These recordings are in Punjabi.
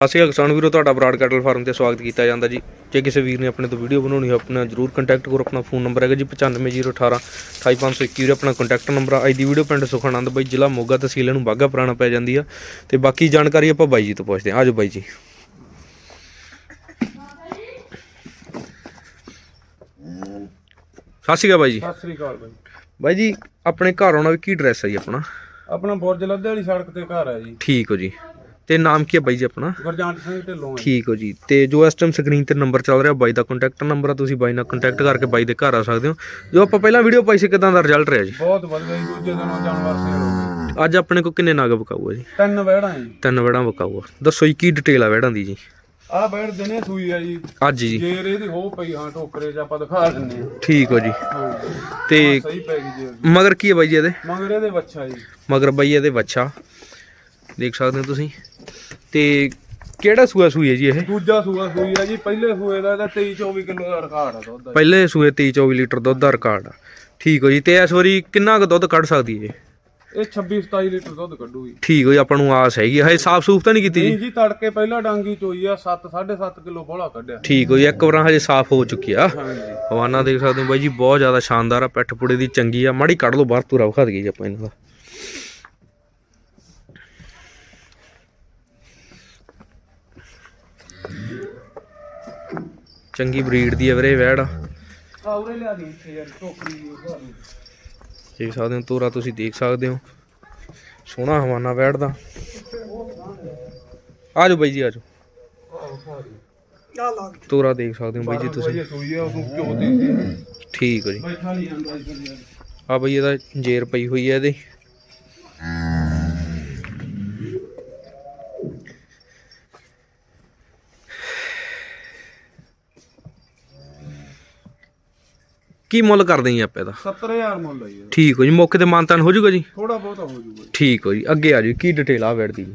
ਅਸੀਂ ਕਿਸਾਨ ਵੀਰੋ ਤੁਹਾਡਾ ਬਰਾਡ ਕੈਟਲ ਫਾਰਮ ਤੇ ਸਵਾਗਤ ਕੀਤਾ ਜਾਂਦਾ ਜੀ। ਜੇ ਕਿਸੇ ਵੀਰ ਨੇ ਆਪਣੇ ਤੋਂ ਵੀਡੀਓ ਬਣਾਉਣੀ ਹੋ ਆਪਣਾ ਜਰੂਰ ਕੰਟੈਕਟ ਕਰੋ। ਆਪਣਾ ਫੋਨ ਨੰਬਰ ਹੈਗਾ ਜੀ 9501 28521 ਆਪਣਾ ਕੰਟੈਕਟ ਨੰਬਰ ਅੱਜ ਦੀ ਵੀਡੀਓ ਪਿੰਡ ਸੁਖਾਨੰਦ ਬਾਈ ਜ਼ਿਲ੍ਹਾ ਮੋਗਾ ਤਹਿਸੀਲ ਨੂੰ ਬਾਗਾ ਪੁਰਾਣਾ ਪੈ ਜਾਂਦੀ ਆ। ਤੇ ਬਾਕੀ ਜਾਣਕਾਰੀ ਆਪਾਂ ਬਾਈ ਜੀ ਤੋਂ ਪੁੱਛਦੇ ਹਾਂ। ਆਜੋ ਬਾਈ ਜੀ। ਸਤਿ ਸ਼੍ਰੀ ਅਕਾਲ ਬਾਈ ਜੀ। ਸਤਿ ਸ੍ਰੀ ਅਕਾਲ ਬਾਈ। ਬਾਈ ਜੀ ਆਪਣੇ ਘਰ ਆਉਣਾ ਵੀ ਕੀ ਐਡਰੈਸ ਹੈ ਜੀ ਆਪਣਾ? ਆਪਣਾ ਬੁਰਜ ਲੱਦੇ ਵਾਲੀ ਸੜਕ ਤੇ ਘਰ ਹੈ ਜੀ। ਠੀਕ ਹੋ ਜੀ। ਤੇ ਨਾਮ ਕੀ ਹੈ ਬਾਈ ਜੀ ਆਪਣਾ? ਗੁਰਜੰਟ ਸਿੰਘ ਢਿੱਲੋਂ ਹੈ ਠੀਕ ਹੋ ਜੀ। ਤੇ ਜੋ ਇਸ ਟਾਈਮ ਸਕਰੀਨ ਤੇ ਨੰਬਰ ਚੱਲ ਰਿਹਾ ਬਾਈ ਦਾ ਕੰਟੈਕਟ ਨੰਬਰ ਆ ਤੁਸੀਂ ਬਾਈ ਨਾਲ ਕੰਟੈਕਟ ਕਰਕੇ ਬਾਈ ਦੇ ਘਰ ਆ ਸਕਦੇ ਹੋ। ਜੋ ਆਪਾਂ ਪਹਿਲਾਂ ਵੀਡੀਓ ਪਾਈ ਸੀ ਕਿਦਾਂ ਦਾ ਰਿਜ਼ਲਟ ਰਿਹਾ ਜੀ? ਬਹੁਤ ਵਧੀਆ ਜੀ ਦੂਜੇ ਦਿਨੋਂ ਜਾਨਵਰ ਸੇਲ ਹੋ ਗਏ ਅੱਜ ਆਪਣੇ ਕੋ ਕਿੰਨੇ ਨਾਗ ਵਿਕਾਊ ਆ ਜੀ? ਤਿੰਨ ਵਹਿੜਾਂ ਜੀ। ਤਿੰਨ ਵੜਾਂ ਵਿਕਾਊ ਆ। ਦੱਸੋ ਜੀ ਕੀ ਡਿਟੇਲ ਆ ਵੜਾਂ ਦੀ ਜੀ? ਆਹ ਵਹਿੜ ਦਿਨੇ ਸੂਈ ਆ ਜੀ। ਅੱਜ ਜੀ। ਜੇਰ ਇਹਦੀ ਹੋ ਪਈ ਹਾਂ ਟੋਕਰੇ 'ਚ ਆਪਾਂ ਦਿਖਾ ਦਿੰਨੇ ਆ ਠੀਕ ਹੋ ਜੀ। ਤੇ ਸਹੀ ਪੈ ਗਈ ਜੇਰ ਮਗਰ ਕੀ ਹੈ ਬਾਈ ਜੀ ਇਹਦੇ? ਮਗਰ ਇਹਦੇ ਬੱਚਾ ਜੀ। ਮਗਰ ਬਾਈ ਇਹਦੇ ਵੱਛਾ। ਦੇਖ ਸਕਦੇ ਹੋ ਤੁਸੀਂ। ਤੇ ਕਿਹੜਾ ਸੂਆ ਸੂਈ ਹੈ ਜੀ ਇਹ? ਦੂਜਾ ਸੂਆ ਸੂਈ ਆ ਜੀ ਪਹਿਲੇ ਸੂਏ ਦਾ ਇਹਦਾ 23 24 ਕਿਲੋ ਦਾ ਰਿਕਾਰਡ ਆ ਦੁੱਧ ਦਾ ਜੀ। ਪਹਿਲੇ ਸੂਏ 23 24 ਲੀਟਰ ਦੁੱਧ ਦਾ ਰਿਕਾਰਡ ਆ। ਠੀਕ ਹੋ ਜੀ ਤੇ ਇਸ ਵਾਰੀ ਕਿੰਨਾ ਕੁ ਦੁੱਧ ਕੱਢ ਸਕਦੀ ਹੈ ਇਹ 26 27 ਲੀਟਰ ਦੁੱਧ ਕੱਢੂਗੀ। ਠੀਕ ਹੋ ਜੀ ਆਪਾਂ ਨੂੰ ਆਸ ਹੈਗੀ ਆ। ਹਜੇ ਸਾਫ਼ ਸੂਫ ਤਾਂ ਨਹੀਂ ਕੀਤੀ ਜੀ? ਨਹੀਂ ਜੀ ਤੜਕੇ ਪਹਿਲਾਂ ਡਾਂਗੀ ਚੋਈ ਆ 7 7.5 ਕਿਲੋ ਬੋਲਾ ਕੱਢਿਆ। ਠੀਕ ਹੋ ਜੀ ਇੱਕ ਵਾਰ ਹਜੇ ਸਾਫ਼ ਹੋ ਚੁੱਕੀ ਆ। ਹਾਂਜੀ। ਹਵਾਨਾ ਦੇਖ ਸਕਦੇ ਹੋ ਬਾਈ ਜੀ ਬਹੁਤ ਜ਼ਿਆਦਾ ਸ਼ਾਨਦਾਰ ਆ ਪਿੱਠ ਪੁੜੇ ਦੀ ਚੰਗੀ ਆ। ਮਾੜੀ ਕੱਢ ਲਓ ਬਾਹਰ ਤੁਰਾ ਵਿਖਾ ਦਈਏ ਜੀ ਆਪਾਂ ਇਹਨਾਂ ਦਾ। ਚੰਗੀ ਬਰੀਡ ਦੀ ਆ ਵੀਰੇ ਵੈੜ ਆ। ਆਉਰੇ ਲਿਆ ਦੀ ਇੱਥੇ ਯਾਰ ਟੋਕਰੀ ਦੀ ਉਹ ਦੇਖ ਸਕਦੇ ਹੋ ਤੋਰਾ ਤੁਸੀਂ ਦੇਖ ਸਕਦੇ ਹੋ। ਸੋਹਣਾ ਹਵਾਨਾ ਵੈੜ ਦਾ। ਆ ਜਾਓ ਬਾਈ ਜੀ ਆ ਜਾਓ। ਤੋਰਾ ਦੇਖ ਸਕਦੇ ਹੋ ਬਾਈ ਜੀ ਤੁਸੀਂ। ਠੀਕ ਹੋ ਜੀ। ਆ ਬਈ ਇਹਦਾ ਜੇਰ ਪਈ ਹੋਈ ਹੈ ਇਹਦੇ। ਕੀ ਮੁੱਲ ਕਰਦੇ ਜੀ ਆਪਾਂ ਇਹਦਾ? 70000 ਮੁੱਲ ਆ ਜੀ। ਠੀਕ ਹੋ ਜੀ ਮੌਕੇ ਤੇ ਮਾਨਤਾਨ ਹੋ ਜਾਊਗਾ ਜੀ? ਥੋੜਾ ਬਹੁਤਾ ਹੋ ਜਾਊਗਾ ਠੀਕ ਹੋ ਜੀ ਅੱਗੇ ਆ ਜੀ ਕੀ ਡਿਟੇਲ ਆ ਵੈੜ ਦੀ ਜੀ?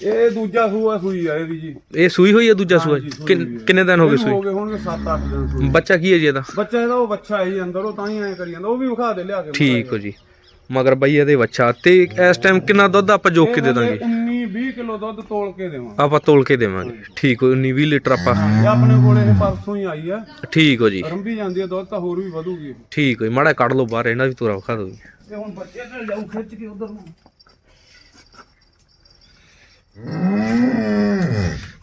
ਜੀ। ਇਹ ਦੂਜਾ ਸੂਆ ਸੂਈ ਆ ਇਹਦੀ ਜੀ। ਇਹ ਸੂਈ ਹੋਈ ਹੈ ਦੂਜਾ ਸੂਆ? ਹਾਂਜੀ, ਜੀ? ਸੂਈ ਕਿੰਨ- ਹੋਈ ਹੈ। ਕਿੰਨੇ ਦਿਨ ਹੋ ਗਏ ਇਹਨੂੰ ਹੋ ਸੂਈ ਗਏ ਹੋਣਗੇ 7-8 ਦਿਨ ਸੂਈ। ਬੱਚਾ ਕੀ ਹੈ ਜੀ ਇਹਦਾ? ਬੱਚਾ ਇਹਦਾ ਉਹ ਬੱਚਾ ਹੈ ਜੀ ਅੰਦਰ ਉਹ ਤਾਂ ਹੀ ਐ ਕਰੀ ਜਾਂਦਾ ਉਹ ਵੀ ਵਿਖਾ ਦੇ ਲਿਆ ਕੇ ਠੀਕ ਹੋ ਜੀ। ਮਗਰ ਬਈ ਇਹਦੇ ਬੱਚਾ ਤੇ ਇਸ ਟਾਈਮ ਕਿੰਨਾ ਦੁੱਧ ਆਪਾਂ ਜੋਕ ਕੇ ਦੇ ਦਾਂਗੇ? 19 20 ਕਿਲੋ ਦੁੱਧ ਤੋਲ ਕੇ ਦੇਵਾਂ। ਆਪਾਂ ਤੋਲ ਕੇ ਦੇਵਾਂਗੇ। ਠੀਕ ਹੋ 19 20 ਲੀਟਰ ਆਪਾਂ ਇਹ ਆਪਣੇ ਕੋਲ ਇਹ ਪਰਸੋਂ ਹੀ ਆਈ ਆ। ਠੀਕ ਹੋ ਜੀ। ਰੰਭੀ ਜਾਂਦੀ ਆ ਦੁੱਧ ਤਾਂ ਹੋਰ ਵੀ ਵਧੂਗੀ। ਇਹ। ਠੀਕ ਹੋਈ ਮਾੜਾ ਕੱਢ ਲਓ ਬਾਹਰ ਇਹਨਾਂ ਵੀ ਤੋਰਾ ਵਿਖਾ ਦਿਓ ਜੀ। ਤੇ ਹੁਣ ਬੱਚੇ ਨਾਲ ਜਾਊ ਖਿੱਚ ਕੇ ਉਧਰ ਨੂੰ।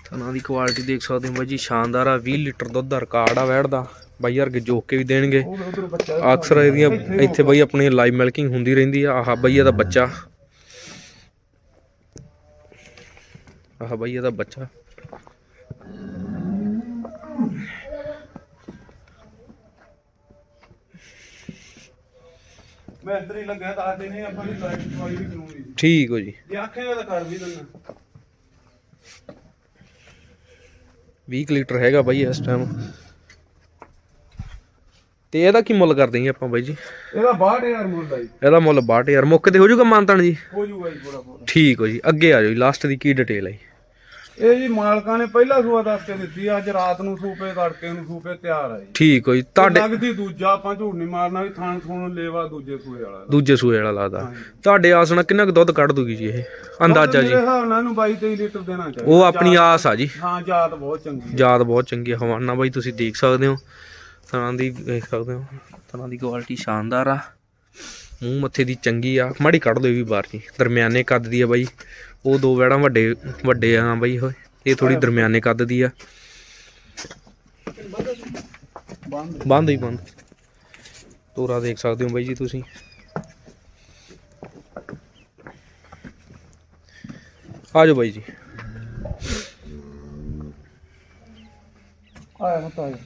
ਥਣਾ ਦੀ ਕੁਆਲਿਟੀ ਦੇਖ ਸਕਦੇ ਹੋ ਬਾਈ ਜੀ ਸ਼ਾਨਦਾਰ ਆ 20 ਲੀਟਰ ਦੁੱਧ ਦਾ ਰਿਕਾਰਡ ਆ ਵੈੜ ਦਾ। ਬਾਈ ਵਰਗੇ ਜੋਕ ਕੇ ਵੀ ਦੇਣਗੇ। ਉਹ ਉਧਰ ਬੱਚਾ ਅਕਸਰ ਇਹਦੀਆਂ ਇੱਥੇ ਬਾਈ ਆਪਣੀ ਲਾਈਵ ਮਿਲਕਿੰਗ ਹੁੰਦੀ ਰਹਿੰਦੀ ਆ ਆਹ ਬਾਈ ਇਹਦਾ ਬੱਚਾ। ਆਹ ਬਾਈ ਇਹਦਾ ਬੱਚਾ। ਮੈਂ ਲੱਗਿਆ ਤਾਂ ਆਦੇ ਨੇ ਆਪਾਂ ਦੀ ਲਾਈਟ ਦਵਾਈ ਵੀ ਕਰੂੰਗੀ ਠੀਕ ਹੋ ਜੀ। ਜੇ ਆਖੇਗਾ ਤਾਂ ਕਰ ਵੀ ਦਿੰਦਾ। 20 ਕੁ ਲੀਟਰ ਹੈਗਾ ਬਾਈ ਇਸ ਟਾਈਮ ਤੇ ਇਹਦਾ ਕੀ ਮੁੱਲ ਕਰਦੇ ਜੀ ਆਪਾਂ ਬਾਈ ਜੀ? ਇਹਦਾ 62000 ਮੁੱਲ ਆ ਜੀ। ਇਹਦਾ ਮੁੱਲ 62000 ਮੁੱਕ ਤੇ ਹੋ ਜਾਊਗਾ ਮਾਨਤਾਨ ਜੀ? ਹੋ ਜੂਗਾ ਜੀ ਪੂਰਾ ਪੂਰਾ ਠੀਕ ਹੋ ਜੀ ਅੱਗੇ ਆ ਜਾਓ ਜੀ ਲਾਸਟ ਦੀ ਕੀ ਡਿਟੇਲ ਹੈ ਇਹ ਜੀ ਮਾਲਕਾਂ ਨੇ ਪਹਿਲਾ ਸੂਆ ਦੱਸ ਕੇ ਦਿੱਤੀ ਅੱਜ ਰਾਤ ਨੂੰ ਸੂਪੇ ਤੜਕੇ ਨੂੰ ਸੂਪੇ ਤਿਆਰ ਜੀ। ਠੀਕ ਹੋ ਜੀ ਤੁਹਾਡੇ ਲੱਗਦੀ ਦੂਜਾ ਆਪਾਂ ਝੂਠ ਨਹੀਂ ਮਾਰਨਾ ਵੀ ਥਾਣ ਥੂਣ ਲੇਵਾ ਦੂਜੇ ਸੂਏ ਵਾਲਾ। ਦੂਜੇ ਸੂਏ ਵਾਲਾ ਲੱਗਦਾ ਤੁਹਾਡੇ ਆਸ ਨਾਲ ਕਿੰਨਾ ਕੁ ਦੁੱਧ ਕੱਢ ਦੂਗੀ ਜੀ ਇਹ? ਅੰਦਾਜ਼ਾ ਜੀ। ਮੇਰੇ ਹਿਸਾਬ ਨਾਲ ਇਹਨੂੰ 22 23 ਲੀਟਰ ਦੇਣਾ ਚਾਹੀਦਾ। ਉਹ ਆਪਣੀ ਆਸ ਆ ਜੀ। ਹਾਂ ਜਾਤ ਬਹੁਤ ਚੰਗੀ ਯਾਦ ਬਹੁਤ ਚੰਗੀ ਹਵਾਨਾ ਬਾਈ ਤੁਸੀਂ ਦੇਖ ਸਕਦੇ ਹੋ। ਥਣਾ ਦੀ ਦੇਖ ਸਕਦੇ ਹੋ। ਥਣਾ ਦੀ ਕੁਆਲਿਟੀ ਸ਼ਾਨਦਾਰ ਆ। ਮੂੰਹ ਮੱਥੇ ਦੀ ਚੰਗੀ ਆ। ਮਾੜੀ ਕੱਢ ਇਹ ਵੀ ਬਾਹਰ ਜੀ। ਦਰਮਿਆਨੇ ਕੱਦ ਦੀ ਆ ਬਾਈ। ਉਹ ਦੋ ਵੈੜਾਂ ਵੱਡੇ ਵੱਡੇ ਆ ਬਾਈ ਹੋਏ ਇਹ ਥੋੜੀ ਦਰਮਿਆਨੇ ਕੱਦ ਦੀ ਆ। ਬੰਦ ਬੰਦ ਹੀ ਬੰਦ। ਤੋਰਾ ਦੇਖ ਸਕਦੇ ਹੋ ਬਾਈ ਜੀ ਤੁਸੀਂ। ਆ ਜਾਓ ਬਾਈ ਜੀ। ਆਇਆ ਮਤ ਆਇਆ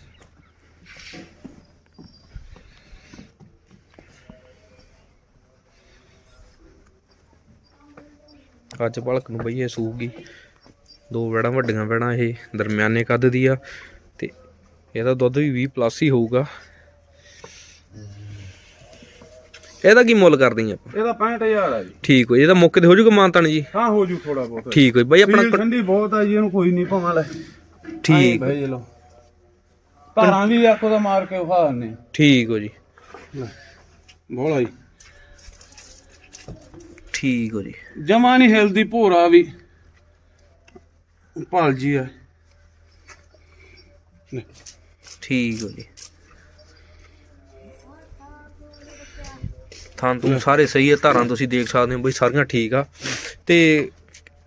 ਅੱਜ ਭਲਕ ਨੂੰ ਬਈ ਇਹ ਸੂਗੀ। ਦੋ ਵੜਾਂ ਵੱਡੀਆਂ ਵੜਾਂ ਇਹ ਦਰਮਿਆਨੇ ਕੱਦ ਦੀ ਆ ਤੇ ਇਹਦਾ ਦੁੱਧ ਵੀ 20 ਪਲੱਸ ਹੀ ਹੋਊਗਾ। ਇਹਦਾ ਕੀ ਮੁੱਲ ਕਰਦੇ ਆ ਆਪਾਂ? ਇਹਦਾ 65000 ਆ ਜੀ। ਠੀਕ ਹੋ ਜੀ, ਇਹਦਾ ਮੌਕੇ ਤੇ ਹੋ ਜਾਊਗਾ ਮਾਨਤਨ ਜੀ? ਹਾਂ ਹੋ ਜੂ ਥੋੜਾ ਬਹੁਤ। ਠੀਕ ਹੋ ਜੀ, ਬਾਈ ਆਪਣਾ ਠੰਡੀ ਬਹੁਤ ਆ ਜੀ ਇਹਨੂੰ ਕੋਈ ਨਹੀਂ ਭਾਵੇਂ ਲੈ। ਠੀਕ ਭੇਜ ਲਓ। ਧਾਰਾਂ ਵੀ ਆਖੋ ਦਾ ਮਾਰ ਕੇ ਉਹਾ ਦਿੰਨੇ ਠੀਕ ਹੋ ਜੀ। ਬੋਲਾ ਜੀ ਠੀਕ ਹੋ ਜੀ। ਜਮਾ ਨਹੀਂ ਹਿਲਦੀ ਭੋਰਾ ਵੀ। ਭਾਲ ਜੀ ਆ। ਠੀਕ ਹੋ ਜੀ। ਥਾਂ ਤੋਂ ਸਾਰੇ ਸਹੀ ਹੈ ਧਾਰਾਂ ਤੁਸੀਂ ਦੇਖ ਸਕਦੇ ਹੋ ਬਈ ਸਾਰੀਆਂ ਠੀਕ ਆ। ਤੇ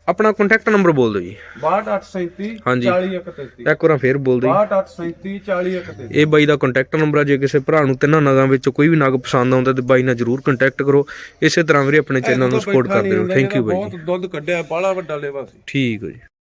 ਆਪਣਾ ਕੰਟੈਕਟ ਨੰਬਰ ਬੋਲ ਦਿਓ ਜੀ। 62837 ਹਾਂਜੀ। 4133 ਇੱਕ ਵਾਰ ਫੇਰ ਬੋਲ ਦਿਓ ਜੀ। 62837 4133 ਇਹ ਬਾਈ ਦਾ ਕੰਟੈਕਟ ਨੰਬਰ ਆ ਜੇ ਕਿਸੇ ਭਰਾ ਨੂੰ ਤਿੰਨਾਂ ਨਗਾਂ ਵਿੱਚੋਂ ਕੋਈ ਵੀ ਨਗ ਪਸੰਦ ਆਉਂਦਾ ਤੇ ਬਾਈ ਨਾਲ ਜਰੂਰ ਕੰਟੈਕਟ ਕਰੋ। ਇਸੇ ਤਰ੍ਹਾਂ ਵੀਰੇ ਆਪਣੇ ਚੈਨਲ ਨੂੰ ਸਪੋਰਟ ਕਰਦੇ ਰਹੋ। ਥੈਂਕ ਯੂ ਬਾਈ ਬਹੁਤ ਦੁੱਧ ਕੱਢਿਆ ਬਾਹਲਾ ਵੱਡਾ ਲੇਵਾ ਸੀ। ਠੀਕ ਹੋ ਜੀ।